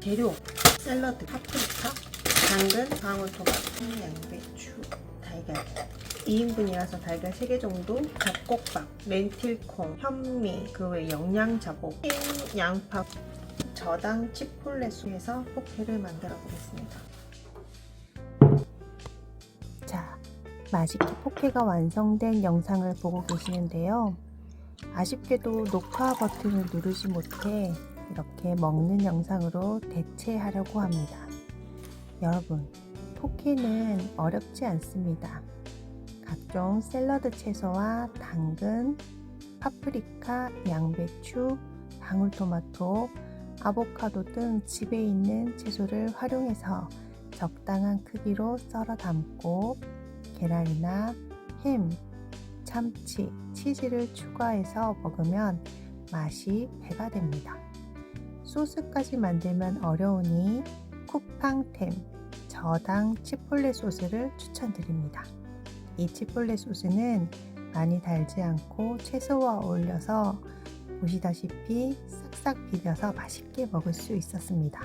재료 샐러드, 파프리카, 당근, 방울토마토, 양배추, 달걀 2인분이라서 달걀 3개 정도 잡곡밥, 렌틸콩, 현미, 그 외 영양자복, 흰 양파, 저당 치폴레수에서 포케를 만들어 보겠습니다 자, 맛있게 포케가 완성된 영상을 보고 계시는데요. 아쉽게도 녹화 버튼을 누르지 못해 이렇게 먹는 영상으로 대체하려고 합니다. 여러분, 포케는 어렵지 않습니다. 각종 샐러드 채소와 당근, 파프리카, 양배추, 방울토마토, 아보카도 등 집에 있는 채소를 활용해서 적당한 크기로 썰어 담고 계란이나 햄, 참치, 치즈를 추가해서 먹으면 맛이 배가 됩니다. 소스까지 만들면 어려우니 쿠팡템 저당 치폴레 소스를 추천드립니다. 이 치폴레 소스는 많이 달지 않고 채소와 어울려서 보시다시피 싹싹 비벼서 맛있게 먹을 수 있었습니다.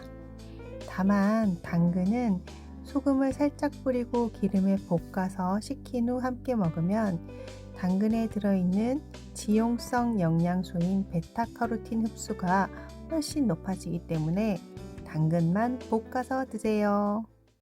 다만 당근은 소금을 살짝 뿌리고 기름에 볶아서 식힌 후 함께 먹으면 당근에 들어있는 지용성 영양소인 베타카로틴 흡수가 훨씬 높아지기 때문에 당근만 볶아서 드세요.